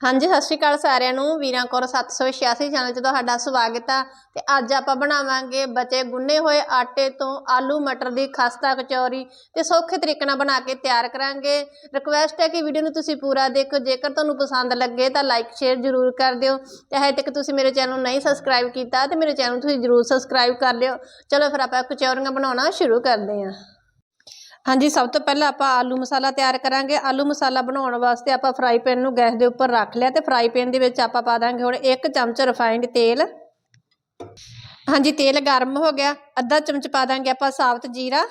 ਹਾਂਜੀ, ਸਤਿ ਸ਼੍ਰੀ ਅਕਾਲ ਸਾਰਿਆਂ ਨੂੰ। ਵੀਰਾਂ ਕੌਰ 786 ਚੈਨਲ 'ਚ ਤੁਹਾਡਾ ਸਵਾਗਤ ਆ। ਤੇ ਅੱਜ ਆਪਾਂ ਬਣਾਵਾਂਗੇ ਬਚੇ ਗੁੰਨੇ ਹੋਏ ਆਟੇ ਤੋਂ ਆਲੂ ਮਟਰ ਦੀ ਖਸਤਾ ਕਚੌਰੀ। ਤੇ ਸੌਖੇ ਤਰੀਕੇ ਨਾਲ ਬਣਾ ਕੇ ਤਿਆਰ ਕਰਾਂਗੇ। ਰਿਕਵੈਸਟ ਹੈ ਕਿ ਵੀਡੀਓ ਨੂੰ ਤੁਸੀਂ ਪੂਰਾ ਦੇਖੋ। ਜੇਕਰ ਤੁਹਾਨੂੰ ਪਸੰਦ ਲੱਗੇ ਤਾਂ ਲਾਈਕ ਸ਼ੇਅਰ ਜ਼ਰੂਰ ਕਰ ਦਿਓ। ਤੇ ਹਜੇ ਤੱਕ ਤੁਸੀਂ ਮੇਰੇ ਚੈਨਲ ਨੂੰ ਨਹੀਂ ਸਬਸਕ੍ਰਾਈਬ ਕੀਤਾ, ਤੇ ਮੇਰੇ ਚੈਨਲ ਨੂੰ ਤੁਸੀਂ ਜ਼ਰੂਰ ਸਬਸਕ੍ਰਾਈਬ ਕਰ ਲਿਓ। ਚਲੋ ਫਿਰ ਆਪਾਂ ਕਚੌਰੀਆਂ ਬਣਾਉਣਾ ਸ਼ੁਰੂ ਕਰਦੇ ਹਾਂ। ਹਾਂਜੀ, ਸਭ ਤੋਂ ਪਹਿਲਾਂ ਆਪਾਂ ਆਲੂ ਮਸਾਲਾ ਤਿਆਰ ਕਰਾਂਗੇ। ਆਲੂ ਮਸਾਲਾ ਬਣਾਉਣ ਵਾਸਤੇ ਆਪਾਂ ਫਰਾਈ ਪੈਨ ਨੂੰ ਗੈਸ ਦੇ ਉੱਪਰ ਰੱਖ ਲਿਆ ਤੇ ਫਰਾਈ ਪੈਨ ਦੇ ਵਿੱਚ ਆਪਾਂ ਪਾ ਦਾਂਗੇ ਹੁਣ ਇੱਕ ਚਮਚ ਰਿਫਾਈਨਡ ਤੇਲ। ਹਾਂਜੀ, ਤੇਲ ਗਰਮ ਹੋ ਗਿਆ। ਅੱਧਾ ਚਮਚ ਪਾ ਦਾਂਗੇ ਆਪਾਂ ਸਾਬਤ ਜੀਰਾ।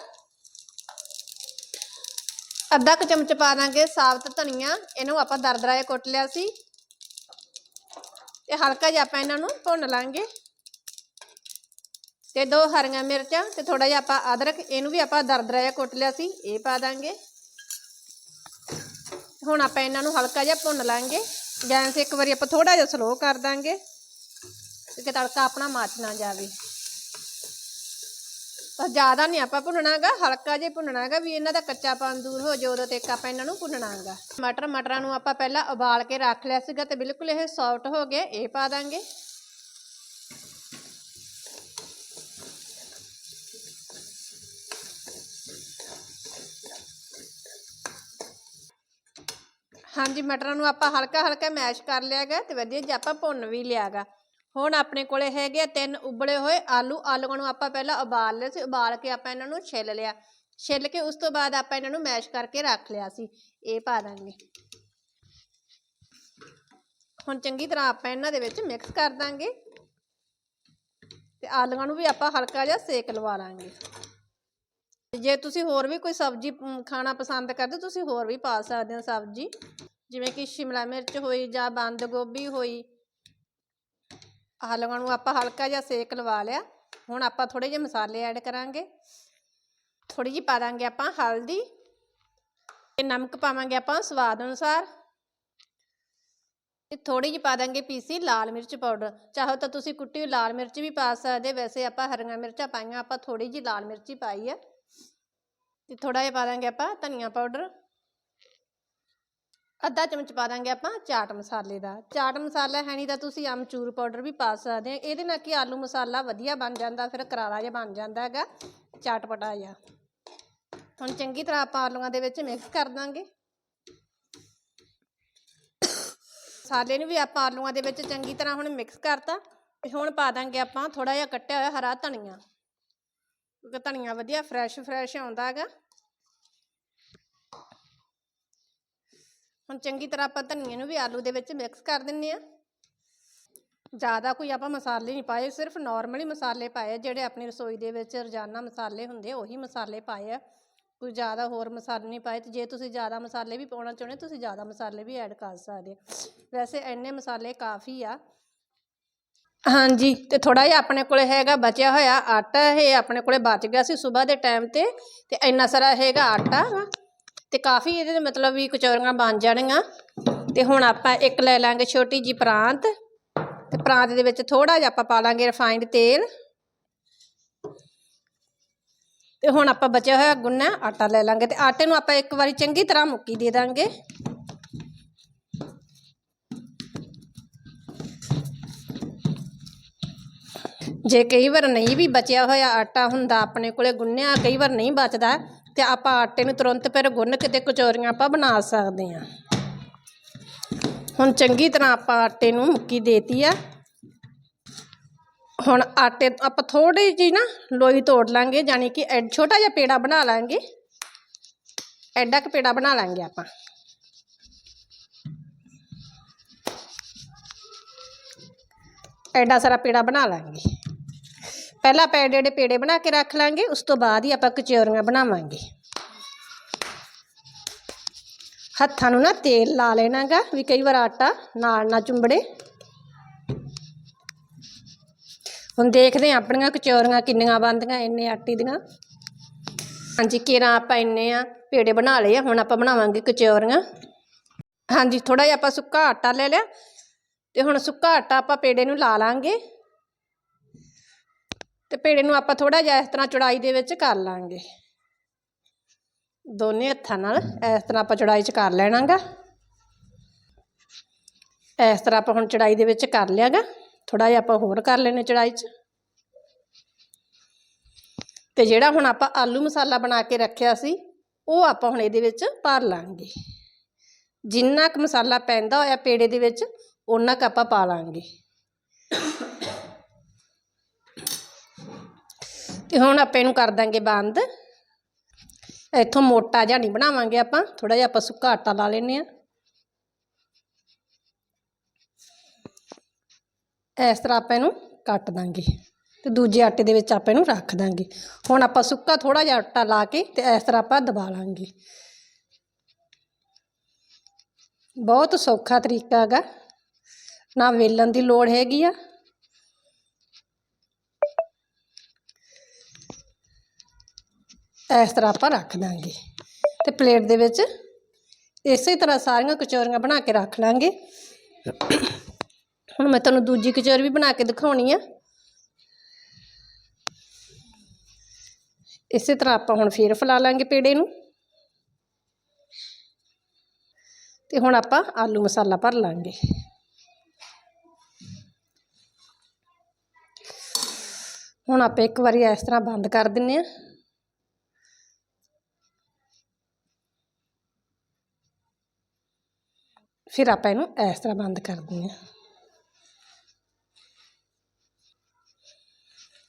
ਅੱਧਾ ਕੁ ਚਮਚ ਪਾ ਦਾਂਗੇ ਸਾਬਤ ਧਨੀਆ। ਇਹਨੂੰ ਆਪਾਂ ਦਰਦਰਾ ਕੁੱਟ ਲਿਆ ਸੀ। ਤੇ ਹਲਕਾ ਜਿਹਾ ਆਪਾਂ ਇਹਨਾਂ ਨੂੰ ਭੁੰਨ ਲਾਂਗੇ। ਤੇ ਦੋ ਹਰੀਆਂ ਮਿਰਚਾਂ ਤੇ ਥੋੜਾ ਜਿਹਾ ਆਪਾਂ ਅਦਰਕ, ਇਹਨੂੰ ਵੀ ਆਪਾਂ ਦਰਦਰਾ ਜਿਹਾ ਕੁੱਟ ਲਿਆ ਸੀ, ਇਹ ਪਾ ਦਾਂਗੇ। ਹੁਣ ਆਪਾਂ ਇਹਨਾਂ ਨੂੰ ਹਲਕਾ ਜਿਹਾ ਭੁੰਨ ਲਾਂਗੇ ਗੈਸ ਇੱਕ ਵਾਰੀ ਆਪਾਂ ਥੋੜਾ ਜਿਹਾ ਸਲੋ ਕਰ ਦਾਂਗੇ ਕਿ ਤੜਕਾ ਆਪਣਾ ਮੱਚ ਨਾ ਜਾਵੇ। ਤਾਂ ਜ਼ਿਆਦਾ ਨਹੀਂ ਆਪਾਂ ਭੁੰਨਣਾਗਾ, ਹਲਕਾ ਜਿਹਾ ਭੁੰਨਣਾਗਾ ਵੀ ਇਹਨਾਂ ਦਾ ਕੱਚਾਪਨ ਦੂਰ ਹੋ ਜਾਵੇ, ਉਦੋਂ ਤੱਕ ਆਪਾਂ ਇਹਨਾਂ ਨੂੰ ਭੁੰਨਣਾਗਾ। ਮਟਰ, ਮਟਰਾਂ ਨੂੰ ਆਪਾਂ ਪਹਿਲਾਂ ਉਬਾਲ ਕੇ ਰੱਖ ਲਿਆ ਸੀਗਾ ਤੇ ਬਿਲਕੁਲ ਇਹ ਸੌਫਟ ਹੋ ਗਏ ਇਹ ਪਾ ਦਾਂਗੇ। ਹਾਂਜੀ, ਮਟਰਾਂ ਨੂੰ ਆਪਾਂ ਹਲਕਾ ਹਲਕਾ ਮੈਸ਼ ਕਰ ਲਿਆਗਾ ਤੇ ਵਧੀਆ ਜਿਹਾ ਆਪਾਂ ਭੁੰਨ ਵੀ ਲਿਆਗਾ ਹੁਣ ਆਪਣੇ ਕੋਲੇ ਹੈਗੇ ਆ ਤਿੰਨ ਉਬਲੇ ਹੋਏ ਆਲੂ। ਆਲੂਆਂ ਨੂੰ ਆਪਾਂ ਪਹਿਲਾਂ ਉਬਾਲ ਲਿਆ ਸੀ, ਉਬਾਲ ਕੇ ਆਪਾਂ ਇਹਨਾਂ ਨੂੰ ਛਿੱਲ ਲਿਆ। ਛਿੱਲ ਕੇ ਉਸ ਤੋਂ ਬਾਅਦ ਆਪਾਂ ਇਹਨਾਂ ਨੂੰ ਮੈਸ਼ ਕਰਕੇ ਰੱਖ ਲਿਆ ਸੀ। ਇਹ ਪਾ ਦਾਂਗੇ। ਹੁਣ ਚੰਗੀ ਤਰ੍ਹਾਂ ਆਪਾਂ ਇਹਨਾਂ ਦੇ ਵਿੱਚ ਮਿਕਸ ਕਰ ਦਾਂਗੇ। ਤੇ ਆਲੂਆਂ ਨੂੰ ਵੀ ਆਪਾਂ ਹਲਕਾ ਜਿਹਾ ਸੇਕ ਲਵਾ ਲਾਂਗੇ। ਜੇ ਤੁਸੀਂ ਹੋਰ ਵੀ ਕੋਈ ਸਬਜ਼ੀ ਮ, ਖਾਣਾ ਪਸੰਦ ਕਰਦੇ ਹੋ, ਤੁਸੀਂ ਹੋਰ ਵੀ ਪਾ ਸਕਦੇ ਹੋ ਸਬਜ਼ੀ। ਜਿਵੇਂ ਕਿ ਸ਼ਿਮਲਾ ਮਿਰਚ ਹੋਈ ਜਾਂ ਬੰਦ ਗੋਭੀ ਹੋਈ। ਹਲਵਾ ਨੂੰ ਆਪਾਂ ਹਲਕਾ ਜਿਹਾ ਸੇਕ ਲਵਾ ਲਿਆ। ਹੁਣ ਆਪਾਂ ਥੋੜੇ ਜਿਹੇ ਮਸਾਲੇ ਐਡ ਕਰਾਂਗੇ। ਥੋੜੀ ਜਿਹੀ ਪਾ ਦਾਂਗੇ ਆਪਾਂ ਹਲਦੀ ਤੇ ਨਮਕ ਪਾਵਾਂਗੇ ਆਪਾਂ ਸਵਾਦ ਅਨੁਸਾਰ। ਤੇ ਥੋੜੀ ਜਿਹੀ ਪਾ ਦਾਂਗੇ ਪੀਸੀ ਲਾਲ ਮਿਰਚ ਪਾਊਡਰ। ਚਾਹੋ ਤਾਂ ਤੁਸੀਂ ਕੁੱਟੀ ਹੋਈ ਲਾਲ ਮਿਰਚ ਵੀ ਪਾ ਸਕਦੇ ਵੈਸੇ ਆਪਾਂ ਹਰੀਆਂ ਮਿਰਚਾਂ ਪਾਈਆਂ ਆਪਾਂ ਥੋੜੀ ਜਿਹੀ ਲਾਲ ਮਿਰਚ ਹੀ ਪਾਈ ਹੈ ਤੇ ਥੋੜਾ ਜਿਹਾ ਪਾ ਦਾਂਗੇ ਆਪਾਂ ਧਨੀਆ ਪਾਊਡਰ। ਅੱਧਾ ਚਮਚ ਪਾ ਦਾਂਗੇ ਆਪਾਂ ਚਾਟ ਮਸਾਲੇ ਦਾ। ਚਾਟ ਮਸਾਲਾ ਹੈ ਨਹੀਂ ਤਾਂ ਤੁਸੀਂ ਅਮਚੂਰ ਪਾਊਡਰ ਵੀ ਪਾ ਸਕਦੇ ਆ ਇਹਦੇ ਨਾਲ ਕੀ ਆਲੂ ਮਸਾਲਾ ਵਧੀਆ ਬਣ ਜਾਂਦਾ, ਫਿਰ ਕਰਾਰਾ ਜਿਹਾ ਬਣ ਜਾਂਦਾ ਹੈਗਾ, ਚਾਟਪਟਾ ਜਿਹਾ। ਹੁਣ ਚੰਗੀ ਤਰ੍ਹਾਂ ਆਪਾਂ ਆਲੂਆਂ ਦੇ ਵਿੱਚ ਮਿਕਸ ਕਰ ਦਾਂਗੇ। ਮਸਾਲੇ ਨੂੰ ਵੀ ਆਪਾਂ ਆਲੂਆਂ ਦੇ ਵਿੱਚ ਚੰਗੀ ਤਰ੍ਹਾਂ ਹੁਣ ਮਿਕਸ ਕਰਤਾ। ਤੇ ਹੁਣ ਪਾ ਦਾਂਗੇ ਆਪਾਂ ਥੋੜਾ ਜਿਹਾ ਕੱਟਿਆ ਹੋਇਆ ਹਰਾ ਧਨੀਆ। ਕਿਉਂਕਿ ਧਨੀਆ ਵਧੀਆ ਫਰੈਸ਼ ਫਰੈਸ਼ ਆਉਂਦਾ ਹੈਗਾ। ਹੁਣ ਚੰਗੀ ਤਰ੍ਹਾਂ ਆਪਾਂ ਧਨੀਏ ਨੂੰ ਵੀ ਆਲੂ ਦੇ ਵਿੱਚ ਮਿਕਸ ਕਰ ਦਿੰਨੇ ਆ। ਜ਼ਿਆਦਾ ਕੋਈ ਆਪਾਂ ਮਸਾਲੇ ਨਹੀਂ ਪਾਏ, ਸਿਰਫ ਨਾਰਮਲੀ ਮਸਾਲੇ ਪਾਏ ਜਿਹੜੇ ਆਪਣੀ ਰਸੋਈ ਦੇ ਵਿੱਚ ਰੋਜ਼ਾਨਾ ਮਸਾਲੇ ਹੁੰਦੇ ਉਹੀ ਮਸਾਲੇ ਪਾਏ ਆ। ਕੋਈ ਜ਼ਿਆਦਾ ਹੋਰ ਮਸਾਲੇ ਨਹੀਂ ਪਾਏ ਤੇ ਜੇ ਤੁਸੀਂ ਜ਼ਿਆਦਾ ਮਸਾਲੇ ਵੀ ਪਾਉਣਾ ਚਾਹੁੰਦੇ ਤੁਸੀਂ ਜ਼ਿਆਦਾ ਮਸਾਲੇ ਵੀ ਐਡ ਕਰ ਸਕਦੇ ਹੋ। ਵੈਸੇ ਇੰਨੇ ਮਸਾਲੇ ਕਾਫੀ ਆ ਹਾਂਜੀ, ਤੇ ਥੋੜਾ ਜਿਹਾ ਆਪਣੇ ਕੋਲੇ ਹੈਗਾ, ਬਚਿਆ ਹੋਇਆ ਆਟਾ, ਇਹ ਆਪਣੇ ਕੋਲੇ ਬਚ ਗਿਆ ਸੀ ਸਵੇਰ ਦੇ ਟਾਈਮ ਤੇ ਤੇ ਇੰਨਾ ਸਾਰਾ ਹੈਗਾ ਆਟਾ। ਵਾ ਤੇ ਕਾਫੀ ਇਹਦੇ ਦੇ ਮਤਲਬ ਵੀ ਕਚੌਰੀਆਂ ਬਣ ਜਾਣੀਆਂ ਤੇ ਹੁਣ ਆਪਾਂ ਇੱਕ ਲੈ ਲਾਂਗੇ ਛੋਟੀ ਜੀ ਪ੍ਰਾਂਤ। ਤੇ ਪ੍ਰਾਂਤ ਦੇ ਵਿੱਚ ਥੋੜਾ ਜਿਹਾ ਆਪਾਂ ਪਾ ਲਾਂਗੇ ਰਿਫਾਈਨਡ ਤੇਲ। ਤੇ ਹੁਣ ਆਪਾਂ ਬਚਿਆ ਹੋਇਆ ਗੁੰਨਾ ਆਟਾ ਲੈ ਲਾਂਗੇ। ਤੇ ਆਟੇ ਨੂੰ ਆਪਾਂ ਇੱਕ ਵਾਰੀ ਚੰਗੀ ਤਰ੍ਹਾਂ ਮੁੱਕੀ ਦੇ ਦਾਂਗੇ। ਜੇ ਕਈ ਵਾਰ ਨਹੀਂ ਵੀ ਬਚਿਆ ਹੋਇਆ ਆਟਾ ਹੁੰਦਾ ਆਪਣੇ ਕੋਲੇ ਗੁੰਨਿਆ, ਕਈ ਵਾਰ ਨਹੀਂ ਬਚਦਾ, ਤੇ ਆਪਾਂ ਆਟੇ ਨੂੰ ਤੁਰੰਤ ਫਿਰ ਗੁੰਨ ਕੇ ਤੇ ਕਚੋਰੀਆਂ ਆਪਾਂ ਬਣਾ ਸਕਦੇ ਹਾਂ। ਹੁਣ ਚੰਗੀ ਤਰ੍ਹਾਂ ਆਪਾਂ ਆਟੇ ਨੂੰ ਮੁੱਕੀ ਦੇਤੀ ਆ। ਹੁਣ ਆਟੇ ਆਪਾਂ ਥੋੜੀ ਜੀ ਨਾ ਲੋਈ ਤੋੜ ਲਾਂਗੇ ਯਾਨੀ ਕਿ ਐਡ ਛੋਟਾ ਜਿਹਾ ਪੇੜਾ ਬਣਾ ਲਾਂਗੇ। ਐਡਾ ਕੁ ਪੇੜਾ ਬਣਾ ਲਾਂਗੇ ਆਪਾਂ। ਐਡਾ ਸਾਰਾ ਪੇੜਾ ਬਣਾ ਲਾਂਗੇ। ਪਹਿਲਾਂ ਆਪਾਂ ਐਡੇ ਐਡੇ ਪੇੜੇ ਬਣਾ ਕੇ ਰੱਖ ਲਾਂਗੇ, ਉਸ ਤੋਂ ਬਾਅਦ ਹੀ ਆਪਾਂ ਕਚੌਰੀਆਂ ਬਣਾਵਾਂਗੇ। ਹੱਥਾਂ ਨੂੰ ਨਾ ਤੇਲ ਲਾ ਲੈਣਾਗਾ, ਵੀ ਕਈ ਵਾਰ ਆਟਾ ਨਾਲ ਨਾ ਚੁੰਬੜੇ। ਹੁਣ ਦੇਖਦੇ ਹਾਂ ਆਪਣੀਆਂ ਕਚੌਰੀਆਂ ਕਿੰਨੀਆਂ ਬਣਦੀਆਂ, ਇੰਨੇ ਆਟੇ ਦੀਆਂ। ਹਾਂਜੀ ਕਿਰਾਂ ਆਪਾਂ ਇੰਨੇ ਆ, ਪੇੜੇ ਬਣਾ ਲਏ ਆ, ਹੁਣ ਆਪਾਂ ਬਣਾਵਾਂਗੇ ਕਚੌਰੀਆਂ। ਹਾਂਜੀ ਥੋੜਾ ਜਿਹਾ ਆਪਾਂ ਸੁੱਕਾ ਆਟਾ ਲੈ ਲਿਆ, ਤੇ ਹੁਣ ਸੁੱਕਾ ਆਟਾ ਆਪਾਂ ਪੇੜੇ ਨੂੰ ਲਾ ਲਾਂਗੇ। ਤੇ ਪੇੜੇ ਨੂੰ ਆਪਾਂ ਥੋੜਾ ਜਿਹਾ ਇਸ ਤਰ੍ਹਾਂ ਚੌੜਾਈ ਦੇ ਵਿੱਚ ਕਰ ਲਾਂਗੇ। ਦੋਨੇ ਹੱਥਾਂ ਨਾਲ ਇਸ ਤਰ੍ਹਾਂ ਆਪਾਂ ਚੌੜਾਈ 'ਚ ਕਰ ਲੈਣਾਗਾ। ਇਸ ਤਰ੍ਹਾਂ ਆਪਾਂ ਹੁਣ ਚੜਾਈ ਦੇ ਵਿੱਚ ਕਰ ਲਿਆਗਾ। ਥੋੜਾ ਜਿਹਾ ਆਪਾਂ ਹੋਰ ਕਰ ਲੈਣੇ ਚੜਾਈ 'ਚ। ਤੇ ਜਿਹੜਾ ਹੁਣ ਆਪਾਂ ਆਲੂ ਮਸਾਲਾ ਬਣਾ ਕੇ ਰੱਖਿਆ ਸੀ, ਉਹ ਆਪਾਂ ਹੁਣ ਇਹਦੇ ਵਿੱਚ ਭਰ ਲਾਂਗੇ। ਜਿੰਨਾ ਕੁ ਮਸਾਲਾ ਪੈਂਦਾ ਹੋਇਆ ਪੇੜੇ ਦੇ ਵਿੱਚ ਉਹਨਾਂ ਕੁ ਆਪਾਂ ਪਾ ਲਾਂਗੇ। ਤੇ ਹੁਣ ਆਪਾਂ ਇਹਨੂੰ ਕਰ ਦਾਂਗੇ ਬੰਦ। ਇੱਥੋਂ ਮੋਟਾ ਜਿਹਾ ਨਹੀਂ ਬਣਾਵਾਂਗੇ ਆਪਾਂ ਥੋੜਾ ਜਿਹਾ ਆਪਾਂ ਸੁੱਕਾ ਆਟਾ ਲਾ ਲੈਨੇ ਆ ਇਸ ਤਰ੍ਹਾਂ ਆਪਾਂ ਇਹਨੂੰ ਕੱਟ ਦਾਂਗੇ ਤੇ ਦੂਜੇ ਆਟੇ ਦੇ ਵਿੱਚ ਆਪਾਂ ਇਹਨੂੰ ਰੱਖ ਦਾਂਗੇ। ਹੁਣ ਆਪਾਂ ਸੁੱਕਾ ਥੋੜਾ ਜਿਹਾ ਆਟਾ ਲਾ ਕੇ ਤੇ ਇਸ ਤਰ੍ਹਾਂ ਆਪਾਂ ਦਬਾ ਲਾਂਗੇ। ਬਹੁਤ ਸੌਖਾ ਤਰੀਕਾ ਹੈਗਾ। ਨਾ ਵੇਲਣ ਦੀ ਲੋੜ ਹੈਗੀ ਆ ਇਸ ਤਰ੍ਹਾਂ ਆਪਾਂ ਰੱਖ ਦਾਂਗੇ। ਤੇ ਪਲੇਟ ਦੇ ਵਿੱਚ ਇਸੇ ਤਰ੍ਹਾਂ ਸਾਰੀਆਂ ਕਚੋਰੀਆਂ ਬਣਾ ਕੇ ਰੱਖ ਲਾਂਗੇ। ਹੁਣ ਮੈਂ ਤੁਹਾਨੂੰ ਦੂਜੀ ਕਚੋਰੀ ਵੀ ਬਣਾ ਕੇ ਦਿਖਾਉਣੀ ਆ। ਇਸੇ ਤਰ੍ਹਾਂ ਆਪਾਂ ਹੁਣ ਫੇਰ ਫੈਲਾ ਲਾਂਗੇ ਪੇੜੇ ਨੂੰ। ਤੇ ਹੁਣ ਆਪਾਂ ਆਲੂ ਮਸਾਲਾ ਭਰ ਲਾਂਗੇ। ਹੁਣ ਆਪਾਂ ਇੱਕ ਵਾਰੀ ਇਸ ਤਰ੍ਹਾਂ ਬੰਦ ਕਰ ਦਿੰਨੇ ਆ। ਫਿਰ ਆਪਾਂ ਇਹਨੂੰ ਇਸ ਤਰ੍ਹਾਂ ਬੰਦ ਕਰ ਦਿੰਨੇ ਆ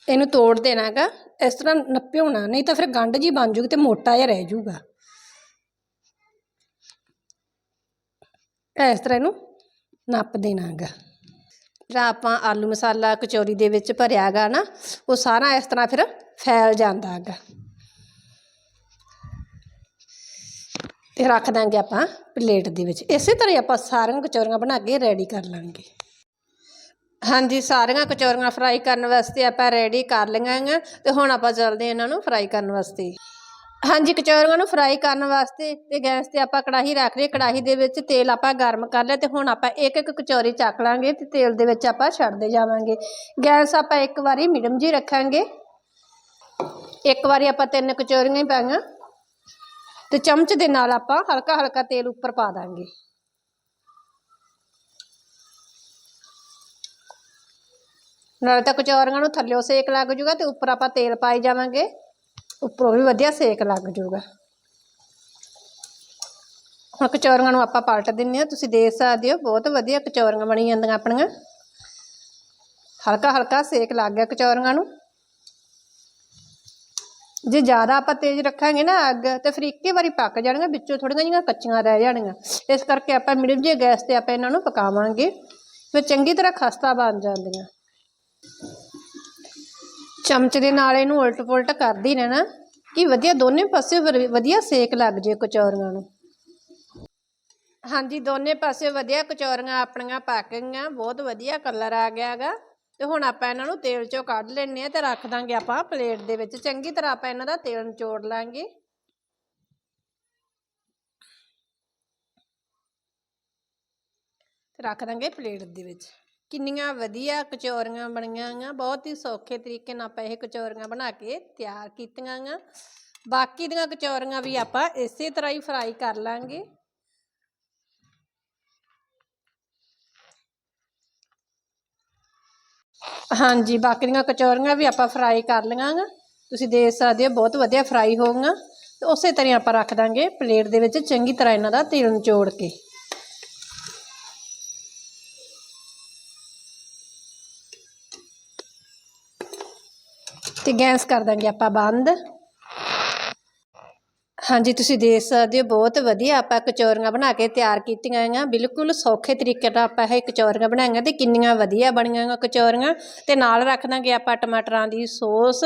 ਇਹਨੂੰ ਤੋੜ ਦੇਣਾ ਹੈਗਾ ਇਸ ਤਰ੍ਹਾਂ ਨੱਪਿਉਣਾ, ਨਹੀਂ ਤਾਂ ਫਿਰ ਗੰਢ ਜੀ ਬਣ ਜੂਗੀ ਤੇ ਮੋਟਾ ਜਿਹਾ ਰਹਿ ਜੂਗਾ। ਇਸ ਤਰ੍ਹਾਂ ਇਹਨੂੰ ਨੱਪ ਦੇਣਾ ਹੈਗਾ ਜਿਹੜਾ ਆਪਾਂ ਆਲੂ ਮਸਾਲਾ ਕਚੌਰੀ ਦੇ ਵਿੱਚ ਭਰਿਆ ਹੈਗਾ ਨਾ, ਉਹ ਸਾਰਾ ਇਸ ਤਰ੍ਹਾਂ ਫਿਰ ਫੈਲ ਜਾਂਦਾ ਹੈਗਾ ਰੱਖ ਦਾਂਗੇ ਆਪਾਂ ਪਲੇਟ ਦੇ ਵਿੱਚ। ਇਸੇ ਤਰ੍ਹਾਂ ਆਪਾਂ ਸਾਰੀਆਂ ਕਚੌਰੀਆਂ ਬਣਾ ਕੇ ਰੈਡੀ ਕਰ ਲਾਂਗੇ। ਹਾਂਜੀ, ਸਾਰੀਆਂ ਕਚੌਰੀਆਂ ਫਰਾਈ ਕਰਨ ਵਾਸਤੇ ਆਪਾਂ ਰੈਡੀ ਕਰ ਲਈਆਂ ਹੈਗੀਆਂ ਤੇ ਹੁਣ ਆਪਾਂ ਚੱਲਦੇ ਹਾਂ ਇਹਨਾਂ ਨੂੰ ਫਰਾਈ ਕਰਨ ਵਾਸਤੇ। ਹਾਂਜੀ, ਕਚੌਰੀਆਂ ਨੂੰ ਫਰਾਈ ਕਰਨ ਵਾਸਤੇ ਤੇ ਗੈਸ ਤੇ ਆਪਾਂ ਕੜਾਹੀ ਰੱਖ ਲਈ। ਕੜਾਹੀ ਦੇ ਵਿੱਚ ਤੇਲ ਆਪਾਂ ਗਰਮ ਕਰ ਲਿਆ ਤੇ ਹੁਣ ਆਪਾਂ ਇੱਕ ਇੱਕ ਕਚੌਰੀ ਚੱਕ ਲਾਂਗੇ ਤੇ ਤੇਲ ਦੇ ਵਿੱਚ ਆਪਾਂ ਛੱਡਦੇ ਜਾਵਾਂਗੇ। ਗੈਸ ਆਪਾਂ ਇੱਕ ਵਾਰੀ ਮੀਡੀਅਮ ਜੀ ਰੱਖਾਂਗੇ। ਇੱਕ ਵਾਰੀ ਆਪਾਂ ਤਿੰਨ ਕਚੌਰੀਆਂ ਹੀ ਪਾਈਆਂ। ਤੇ ਚਮਚ ਦੇ ਨਾਲ ਆਪਾਂ ਹਲਕਾ ਹਲਕਾ ਤੇਲ ਉੱਪਰ ਪਾ ਦਾਂਗੇ। ਨਾਲੇ ਤਾਂ ਕਚੌਰੀਆਂ ਨੂੰ ਥੱਲਿਓ ਸੇਕ ਲੱਗ ਜੂਗਾ ਤੇ ਉੱਪਰ ਆਪਾਂ ਤੇਲ ਪਾਈ ਜਾਵਾਂਗੇ। ਉੱਪਰੋਂ ਵੀ ਵਧੀਆ ਸੇਕ ਲੱਗ ਜੂਗਾ। ਹੁਣ ਕਚੌਰੀਆਂ ਨੂੰ ਆਪਾਂ ਪਲਟ ਦਿੰਨੇ ਆ। ਤੁਸੀਂ ਦੇਖ ਸਕਦੇ ਹੋ, ਬਹੁਤ ਵਧੀਆ ਕਚੌਰੀਆਂ ਬਣੀ ਜਾਂਦੀਆਂ ਆਪਣੀਆਂ। ਹਲਕਾ ਹਲਕਾ ਸੇਕ ਲੱਗ ਗਿਆ ਕਚੌਰੀਆਂ ਨੂੰ। ਜੇ ਜ਼ਿਆਦਾ ਆਪਾਂ ਤੇਜ਼ ਰੱਖਾਂਗੇ ਨਾ ਅੱਗ, ਤੇ ਫਿਰ ਇੱਕੇ ਵਾਰੀ ਪੱਕ ਜਾਣਗੇ ਵਿੱਚੋਂ ਥੋੜੀਆਂ ਜਿਹੀਆਂ ਕੱਚੀਆਂ ਰਹਿ ਜਾਣਗੀਆਂ। ਇਸ ਕਰਕੇ ਆਪਾਂ ਮੀਡੀਅਮ ਜਿਹੇ ਗੈਸ ਤੇ ਆਪਾਂ ਇਹਨਾਂ ਨੂੰ ਪਕਾਵਾਂਗੇ, ਫਿਰ ਚੰਗੀ ਤਰ੍ਹਾਂ ਖਸਤਾ ਬਣ ਜਾਂਦੀਆਂ। ਚਮਚ ਦੇ ਨਾਲ ਇਹਨੂੰ ਉਲਟ ਪੁਲਟ ਕਰਦੀ ਰਹਿਣਾ, ਕਿ ਵਧੀਆ ਦੋਨੇ ਪਾਸੇ ਵਰ- ਵਧੀਆ ਸੇਕ ਲੱਗ ਜੇ ਕਚੌਰੀਆਂ ਨੂੰ। ਹਾਂਜੀ, ਦੋਨੇ ਪਾਸੇ ਵਧੀਆ ਕਚੌਰੀਆਂ ਆਪਣੀਆਂ ਪੱਕ ਗਈਆਂ, ਬਹੁਤ ਵਧੀਆ ਕਲਰ ਆ ਗਿਆ ਹੈਗਾ ਤੇ ਹੁਣ ਆਪਾਂ ਇਹਨਾਂ ਨੂੰ ਤੇਲ ਚੋਂ ਕੱਢ ਲੈਣੇ ਆ ਤੇ ਰੱਖ ਦਾਂਗੇ ਆਪਾਂ ਪਲੇਟ ਦੇ ਵਿੱਚ। ਚੰਗੀ ਤਰ੍ਹਾਂ ਆਪਾਂ ਇਹਨਾਂ ਦਾ ਤੇਲ ਨਿਚੋੜ ਲਾਂਗੇ। ਤੇ ਰੱਖ ਦਾਂਗੇ ਪਲੇਟ ਦੇ ਵਿੱਚ। ਕਿੰਨੀਆਂ ਵਧੀਆ ਕਚੌਰੀਆਂ ਬਣੀਆਂ ਗੀਆਂ ਬਹੁਤ ਹੀ ਸੌਖੇ ਤਰੀਕੇ ਨਾਲ ਆਪਾਂ ਇਹ ਕਚੌਰੀਆਂ ਬਣਾ ਕੇ ਤਿਆਰ ਕੀਤੀਆਂ ਗੀਆਂ ਬਾਕੀ ਦੀਆਂ ਕਚੌਰੀਆਂ ਵੀ ਆਪਾਂ ਇਸੇ ਤਰ੍ਹਾਂ ਹੀ ਫਰਾਈ ਕਰ ਲਾਂਗੇ। ਹਾਂਜੀ ਬਾਕੀ ਦੀਆਂ ਕਚੌਰੀਆਂ ਵੀ ਆਪਾਂ ਫਰਾਈ ਕਰ ਲਈਆਂ ਤੁਸੀਂ ਦੇਖ ਸਕਦੇ ਹੋ, ਬਹੁਤ ਵਧੀਆ ਫਰਾਈ ਹੋਊਗਾ। ਗਈਆਂ ਤੇ ਉਸੇ ਤਰ੍ਹਾਂ ਆਪਾਂ ਰੱਖ ਦਾਂਗੇ ਪਲੇਟ ਦੇ ਵਿੱਚ ਚੰਗੀ ਤਰ੍ਹਾਂ ਇਹਨਾਂ ਦਾ ਤੇਲ ਨਿਚੋੜ ਕੇ। ਤੇ ਗੈਸ ਕਰ ਦਾਂਗੇ ਆਪਾਂ ਬੰਦ। ਹਾਂਜੀ, ਤੁਸੀਂ ਦੇਖ ਸਕਦੇ ਹੋ, ਬਹੁਤ ਵਧੀਆ ਆਪਾਂ ਕਚੌਰੀਆਂ ਬਣਾ ਕੇ ਤਿਆਰ ਕੀਤੀਆਂ ਆ ਬਿਲਕੁਲ ਸੌਖੇ ਤਰੀਕੇ ਨਾਲ ਆਪਾਂ ਇਹ ਕਚੌਰੀਆਂ ਬਣਾਈਆਂ ਤੇ ਕਿੰਨੀਆਂ ਵਧੀਆ ਬਣੀਆਂ ਗਾ ਕਚੌਰੀਆਂ ਤੇ ਨਾਲ ਰੱਖ ਦਾਂਗੇ ਆਪਾਂ ਟਮਾਟਰਾਂ ਦੀ ਸੌਸ,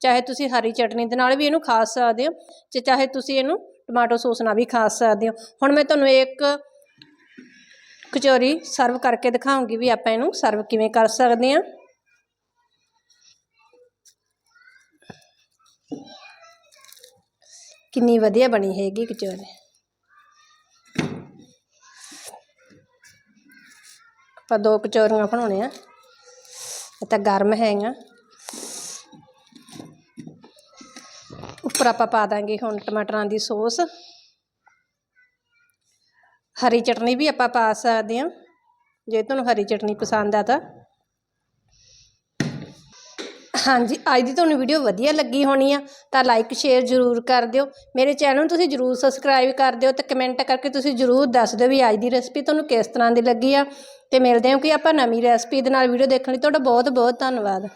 ਚਾਹੇ ਤੁਸੀਂ ਹਰੀ ਚਟਨੀ ਦੇ ਨਾਲ ਵੀ ਇਹਨੂੰ ਖਾ ਸਕਦੇ ਹੋ ਤੇ ਚਾਹੇ ਤੁਸੀਂ ਇਹਨੂੰ ਟਮਾਟੋ ਸੌਸ ਨਾਲ ਵੀ ਖਾ ਸਕਦੇ ਹੋ। ਹੁਣ ਮੈਂ ਤੁਹਾਨੂੰ ਇੱਕ ਕਚੌਰੀ ਸਰਵ ਕਰਕੇ ਦਿਖਾਉਂਗੀ ਵੀ ਆਪਾਂ ਇਹਨੂੰ ਸਰਵ ਕਿਵੇਂ ਕਰ ਸਕਦੇ ਹਾਂ। ਕਿੰਨੀ ਵਧੀਆ ਬਣੀ ਹੈਗੀ ਕਚੋਰੀ ਆਪਾਂ ਦੋ ਕਚੋਰੀਆਂ ਬਣਾਉਣੇ ਆ ਇਹ ਤਾਂ ਗਰਮ ਹੈਗੀਆਂ। ਉੱਪਰ ਆਪਾਂ ਪਾ ਦਾਂਗੇ ਹੁਣ ਟਮਾਟਰਾਂ ਦੀ ਸੌਸ। ਹਰੀ ਚਟਨੀ ਵੀ ਆਪਾਂ ਪਾ ਸਕਦੇ ਹਾਂ, ਜੇ ਤੁਹਾਨੂੰ ਹਰੀ ਚਟਨੀ ਪਸੰਦ ਆ ਤਾਂ। ਹਾਂਜੀ, ਅੱਜ ਦੀ ਤੁਹਾਨੂੰ ਵੀਡੀਓ ਵਧੀਆ ਲੱਗੀ ਹੋਣੀ ਆ, ਤਾਂ ਲਾਈਕ ਸ਼ੇਅਰ ਜ਼ਰੂਰ ਕਰ ਦਿਓ। ਮੇਰੇ ਚੈਨਲ ਨੂੰ ਤੁਸੀਂ ਜ਼ਰੂਰ ਸਬਸਕ੍ਰਾਈਬ ਕਰ ਦਿਓ ਤੇ ਕਮੈਂਟ ਕਰਕੇ ਤੁਸੀਂ ਜ਼ਰੂਰ ਦੱਸ ਦਿਓ ਵੀ ਅੱਜ ਦੀ ਰੈਸਪੀ ਤੁਹਾਨੂੰ ਕਿਸ ਤਰ੍ਹਾਂ ਦੀ ਲੱਗੀ ਆ। ਤੇ ਮਿਲਦੇ ਹਾਂ ਕਿ ਆਪਾਂ ਨਵੀਂ ਰੈਸਪੀ ਦੇ ਨਾਲ ਵੀਡੀਓ ਦੇਖਣ ਲਈ। ਤੁਹਾਡਾ ਬਹੁਤ ਬਹੁਤ ਧੰਨਵਾਦ।